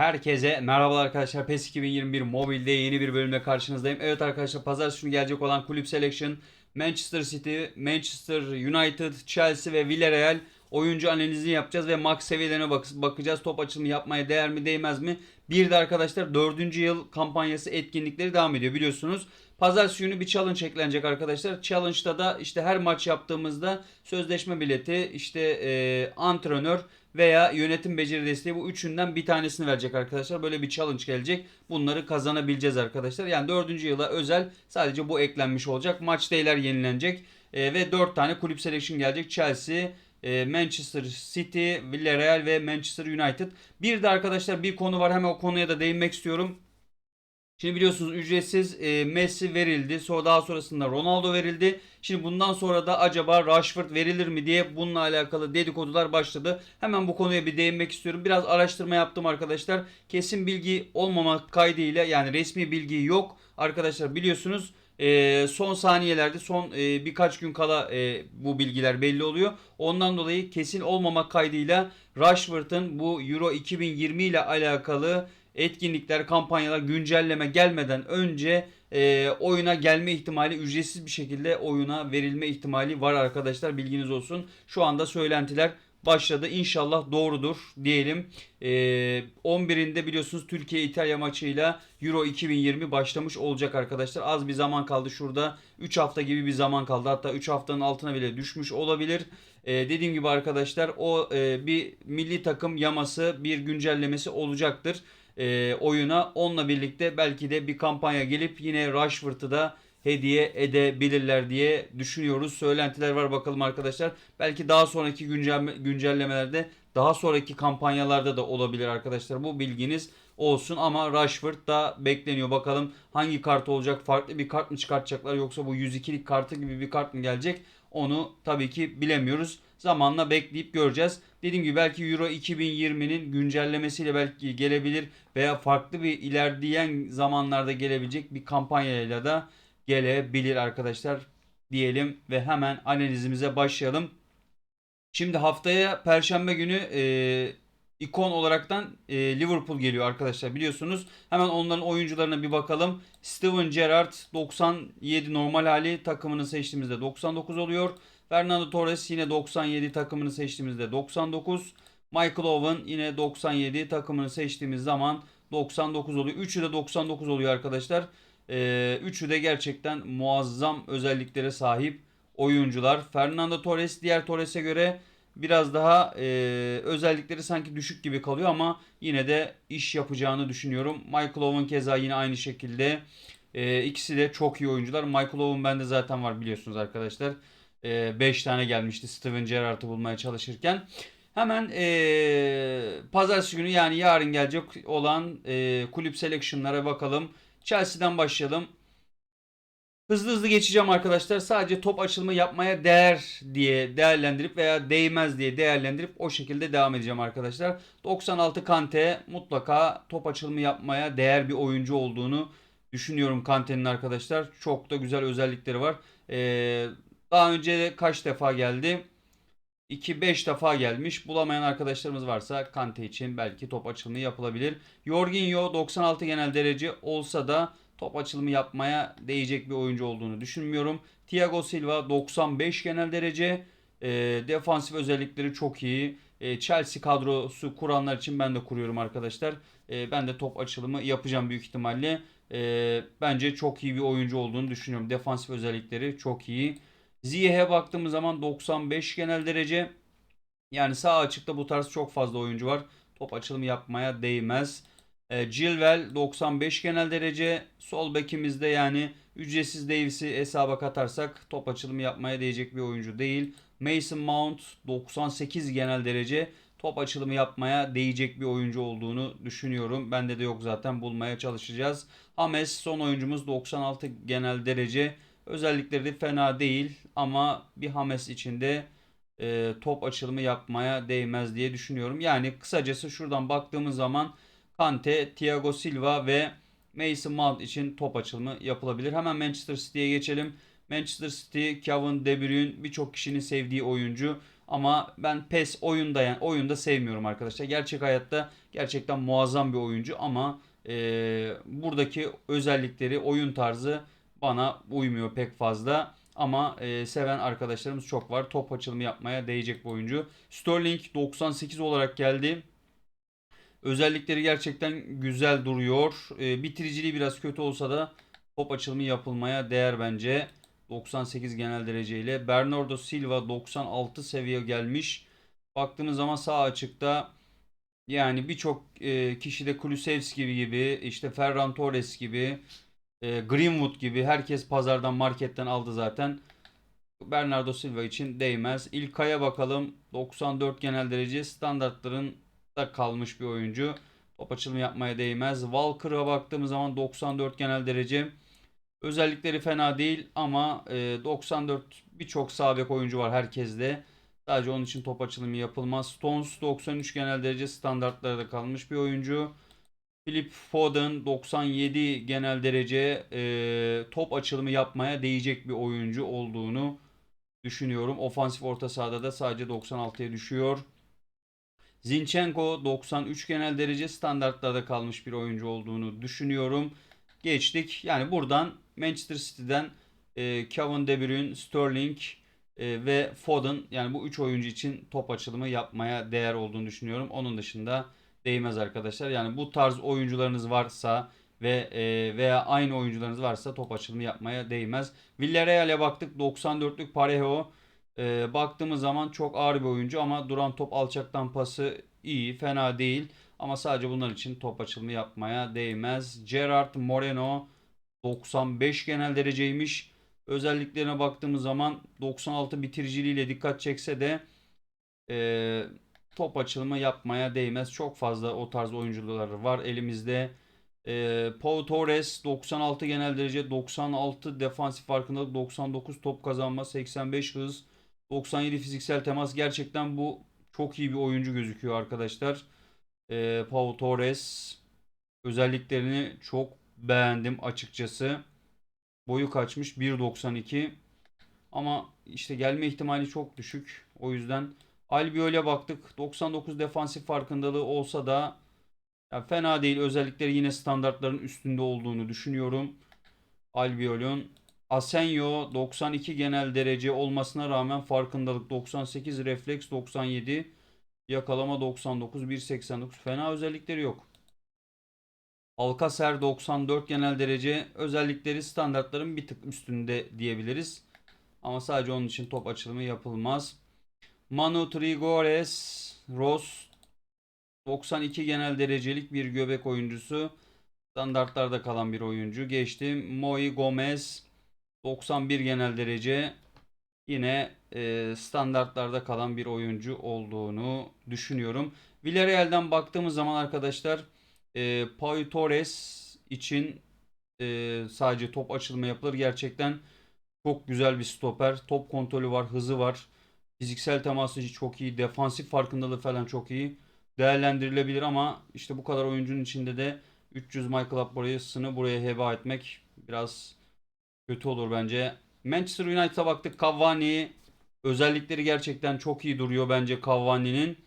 Herkese merhabalar arkadaşlar. PES 2021 mobilde yeni bir bölümle karşınızdayım. Evet arkadaşlar pazartesi günü gelecek olan kulüp selection Manchester City, Manchester United, Chelsea ve Villarreal oyuncu analizini yapacağız ve max seviyelerine bak- bakacağız. Top açılımı yapmaya değer mi değmez mi? Bir de arkadaşlar 4. yıl kampanyası etkinlikleri devam ediyor biliyorsunuz. Pazartesi günü bir challenge eklenecek arkadaşlar. Challenge'da da işte her maç yaptığımızda sözleşme bileti, işte e, antrenör veya yönetim beceri desteği bu üçünden bir tanesini verecek arkadaşlar. Böyle bir challenge gelecek. Bunları kazanabileceğiz arkadaşlar. Yani dördüncü yıla özel sadece bu eklenmiş olacak. Maç değerler yenilenecek. E, ve 4 tane kulüp selection gelecek. Chelsea, e, Manchester City, Villarreal ve Manchester United. Bir de arkadaşlar bir konu var. Hemen o konuya da değinmek istiyorum. Şimdi biliyorsunuz ücretsiz e, Messi verildi. Sonra daha sonrasında Ronaldo verildi. Şimdi bundan sonra da acaba Rashford verilir mi diye bununla alakalı dedikodular başladı. Hemen bu konuya bir değinmek istiyorum. Biraz araştırma yaptım arkadaşlar. Kesin bilgi olmamak kaydıyla yani resmi bilgi yok. Arkadaşlar biliyorsunuz e, son saniyelerde son e, birkaç gün kala e, bu bilgiler belli oluyor. Ondan dolayı kesin olmamak kaydıyla Rashford'ın bu Euro 2020 ile alakalı etkinlikler, kampanyalar, güncelleme gelmeden önce e, oyuna gelme ihtimali ücretsiz bir şekilde oyuna verilme ihtimali var arkadaşlar bilginiz olsun. Şu anda söylentiler başladı. İnşallah doğrudur diyelim. E, 11'inde biliyorsunuz Türkiye İtalya maçıyla Euro 2020 başlamış olacak arkadaşlar. Az bir zaman kaldı şurada. 3 hafta gibi bir zaman kaldı. Hatta 3 haftanın altına bile düşmüş olabilir. E, dediğim gibi arkadaşlar o e, bir milli takım yaması bir güncellemesi olacaktır e, oyuna. Onunla birlikte belki de bir kampanya gelip yine Rashford'u da hediye edebilirler diye düşünüyoruz. Söylentiler var bakalım arkadaşlar. Belki daha sonraki güncel, güncellemelerde daha sonraki kampanyalarda da olabilir arkadaşlar. Bu bilginiz olsun ama Rashford da bekleniyor. Bakalım hangi kart olacak? Farklı bir kart mı çıkartacaklar yoksa bu 102'lik kartı gibi bir kart mı gelecek? Onu tabii ki bilemiyoruz. Zamanla bekleyip göreceğiz. Dediğim gibi belki Euro 2020'nin güncellemesiyle belki gelebilir veya farklı bir ilerleyen zamanlarda gelebilecek bir kampanyayla da gelebilir arkadaşlar diyelim ve hemen analizimize başlayalım. Şimdi haftaya Perşembe günü e, ikon olaraktan e, Liverpool geliyor arkadaşlar biliyorsunuz. Hemen onların oyuncularına bir bakalım. Steven Gerrard 97 normal hali takımını seçtiğimizde 99 oluyor. Fernando Torres yine 97 takımını seçtiğimizde 99. Michael Owen yine 97 takımını seçtiğimiz zaman 99 oluyor. Üçü de 99 oluyor arkadaşlar. Ee, üçü de gerçekten muazzam özelliklere sahip oyuncular. Fernando Torres diğer Torres'e göre biraz daha e, özellikleri sanki düşük gibi kalıyor ama yine de iş yapacağını düşünüyorum. Michael Owen keza yine aynı şekilde. E, ikisi de çok iyi oyuncular. Michael Owen bende zaten var biliyorsunuz arkadaşlar. 5 tane gelmişti Steven Gerrard'ı bulmaya çalışırken. Hemen e, pazartesi günü yani yarın gelecek olan e, kulüp selection'lara bakalım. Chelsea'den başlayalım. Hızlı hızlı geçeceğim arkadaşlar. Sadece top açılımı yapmaya değer diye değerlendirip veya değmez diye değerlendirip o şekilde devam edeceğim arkadaşlar. 96 Kante mutlaka top açılımı yapmaya değer bir oyuncu olduğunu düşünüyorum Kante'nin arkadaşlar. Çok da güzel özellikleri var. Ee, daha önce kaç defa geldi? 2-5 defa gelmiş. Bulamayan arkadaşlarımız varsa Kante için belki top açılımı yapılabilir. Jorginho 96 genel derece olsa da top açılımı yapmaya değecek bir oyuncu olduğunu düşünmüyorum. Thiago Silva 95 genel derece. E, defansif özellikleri çok iyi. E, Chelsea kadrosu kuranlar için ben de kuruyorum arkadaşlar. E, ben de top açılımı yapacağım büyük ihtimalle. E, bence çok iyi bir oyuncu olduğunu düşünüyorum. Defansif özellikleri çok iyi. Ziyeh'e baktığımız zaman 95 genel derece. Yani sağ açıkta bu tarz çok fazla oyuncu var. Top açılımı yapmaya değmez. E, Chilwell 95 genel derece. Sol bekimizde yani ücretsiz Davis'i hesaba katarsak top açılımı yapmaya değecek bir oyuncu değil. Mason Mount 98 genel derece. Top açılımı yapmaya değecek bir oyuncu olduğunu düşünüyorum. Bende de yok zaten bulmaya çalışacağız. Hames son oyuncumuz 96 genel derece. Özellikleri de fena değil ama bir Hames içinde e, top açılımı yapmaya değmez diye düşünüyorum. Yani kısacası şuradan baktığımız zaman Kante, Thiago Silva ve Mason Mount için top açılımı yapılabilir. Hemen Manchester City'ye geçelim. Manchester City, Kevin De Bruyne birçok kişinin sevdiği oyuncu. Ama ben PES oyunda yani oyunda sevmiyorum arkadaşlar. Gerçek hayatta gerçekten muazzam bir oyuncu ama e, buradaki özellikleri, oyun tarzı bana uymuyor pek fazla. Ama e, seven arkadaşlarımız çok var. Top açılımı yapmaya değecek bir oyuncu. Sterling 98 olarak geldi. Özellikleri gerçekten güzel duruyor. E, bitiriciliği biraz kötü olsa da top açılımı yapılmaya değer bence. 98 genel dereceyle. Bernardo Silva 96 seviye gelmiş. Baktığımız zaman sağ açıkta yani birçok e, kişide Kulusevski gibi, işte Ferran Torres gibi, e, Greenwood gibi herkes pazardan marketten aldı zaten. Bernardo Silva için değmez. İlkay'a bakalım. 94 genel derece standartların da kalmış bir oyuncu. Top açılımı yapmaya değmez. Walker'a baktığımız zaman 94 genel derece. Özellikleri fena değil ama e, 94 birçok sağ oyuncu var herkeste. Sadece onun için top açılımı yapılmaz. Stones 93 genel derece standartlarda kalmış bir oyuncu. Philip Foden 97 genel derece e, top açılımı yapmaya değecek bir oyuncu olduğunu düşünüyorum. Ofansif orta sahada da sadece 96'ya düşüyor. Zinchenko 93 genel derece standartlarda kalmış bir oyuncu olduğunu düşünüyorum. Geçtik. Yani buradan Manchester City'den e, Kevin De Bruyne, Sterling e, ve Foden yani bu 3 oyuncu için top açılımı yapmaya değer olduğunu düşünüyorum. Onun dışında değmez arkadaşlar. Yani bu tarz oyuncularınız varsa ve e, veya aynı oyuncularınız varsa top açılımı yapmaya değmez. Villarreal'e baktık 94'lük Parejo. E, baktığımız zaman çok ağır bir oyuncu ama duran top alçaktan pası iyi, fena değil. Ama sadece bunlar için top açılımı yapmaya değmez. Gerard Moreno 95 genel dereceymiş. Özelliklerine baktığımız zaman 96 bitiriciliğiyle dikkat çekse de e, top açılımı yapmaya değmez. Çok fazla o tarz oyuncular var elimizde. E, Pau Torres 96 genel derece, 96 defansif farkındalık, 99 top kazanma, 85 hız, 97 fiziksel temas. Gerçekten bu çok iyi bir oyuncu gözüküyor arkadaşlar. E, Pau Torres özelliklerini çok beğendim açıkçası. Boyu kaçmış 1.92 ama işte gelme ihtimali çok düşük. O yüzden Albiol'e baktık. 99 defansif farkındalığı olsa da ya fena değil. Özellikleri yine standartların üstünde olduğunu düşünüyorum. Albiol'un Asenio 92 genel derece olmasına rağmen farkındalık 98, refleks 97, yakalama 99, 1.89 fena özellikleri yok. Alcacer 94 genel derece özellikleri standartların bir tık üstünde diyebiliriz. Ama sadece onun için top açılımı yapılmaz. Manu Trigores Ross 92 genel derecelik bir göbek oyuncusu. Standartlarda kalan bir oyuncu. Geçtim. Moi Gomez 91 genel derece. Yine e, standartlarda kalan bir oyuncu olduğunu düşünüyorum. Villarreal'den baktığımız zaman arkadaşlar e, Pau Torres için e, sadece top açılımı yapılır. Gerçekten çok güzel bir stoper. Top kontrolü var, hızı var. Fiziksel teması çok iyi. Defansif farkındalığı falan çok iyi. Değerlendirilebilir ama işte bu kadar oyuncunun içinde de 300 Michael burayısını buraya heba etmek biraz kötü olur bence. Manchester United'a baktık. Cavani özellikleri gerçekten çok iyi duruyor bence Cavani'nin.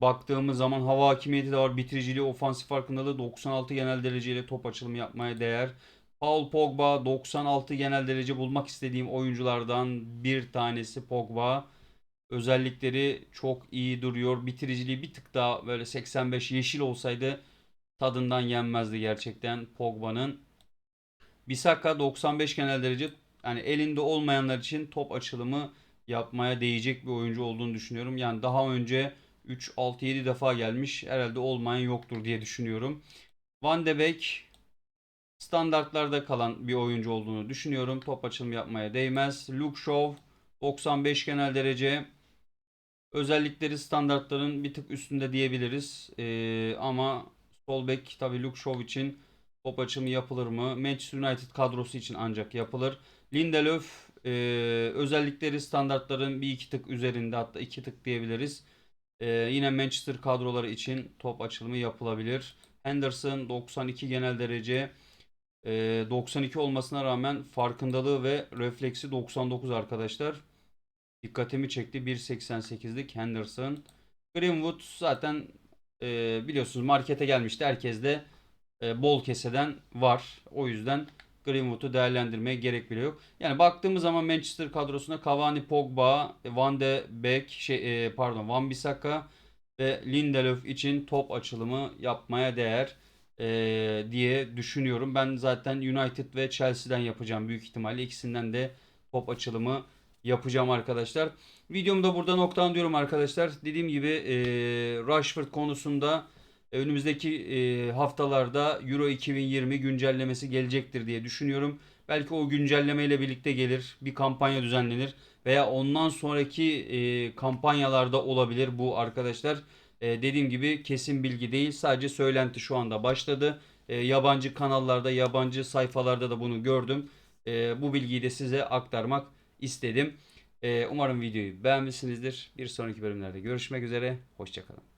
Baktığımız zaman hava hakimiyeti de var. Bitiriciliği, ofansif farkındalığı 96 genel dereceyle top açılımı yapmaya değer. Paul Pogba 96 genel derece bulmak istediğim oyunculardan bir tanesi Pogba. Özellikleri çok iyi duruyor. Bitiriciliği bir tık daha böyle 85 yeşil olsaydı tadından yenmezdi gerçekten Pogba'nın. Bisaka 95 genel derece yani elinde olmayanlar için top açılımı yapmaya değecek bir oyuncu olduğunu düşünüyorum. Yani daha önce 3, 6, 7 defa gelmiş. Herhalde olmayan yoktur diye düşünüyorum. Van de Beek standartlarda kalan bir oyuncu olduğunu düşünüyorum. Top açılımı yapmaya değmez. Luke Shaw 95 genel derece. Özellikleri standartların bir tık üstünde diyebiliriz. Ee, ama sol bek tabii Luke Shaw için top açımı yapılır mı? Manchester United kadrosu için ancak yapılır. Lindelöf e, özellikleri standartların bir iki tık üzerinde hatta iki tık diyebiliriz. E, yine Manchester kadroları için top açılımı yapılabilir. Henderson 92 genel derece. E, 92 olmasına rağmen farkındalığı ve refleksi 99 arkadaşlar. dikkatimi çekti. 1.88'lik Henderson. Greenwood zaten e, biliyorsunuz markete gelmişti. Herkes de e, bol keseden var. O yüzden Greenwood'u değerlendirmeye gerek bile yok. Yani baktığımız zaman Manchester kadrosuna Cavani, Pogba, Van de Beek, şey, e, pardon Van Bissaka ve Lindelöf için top açılımı yapmaya değer e, diye düşünüyorum. Ben zaten United ve Chelsea'den yapacağım büyük ihtimalle. ikisinden de top açılımı yapacağım arkadaşlar. Videomu da burada noktalıyorum arkadaşlar. Dediğim gibi Rashford konusunda önümüzdeki e, haftalarda Euro 2020 güncellemesi gelecektir diye düşünüyorum. Belki o güncelleme ile birlikte gelir. Bir kampanya düzenlenir veya ondan sonraki e, kampanyalarda olabilir bu arkadaşlar. E, dediğim gibi kesin bilgi değil. Sadece söylenti şu anda başladı. E, yabancı kanallarda, yabancı sayfalarda da bunu gördüm. E, bu bilgiyi de size aktarmak istedim. E, umarım videoyu beğenmişsinizdir. Bir sonraki bölümlerde görüşmek üzere. Hoşçakalın.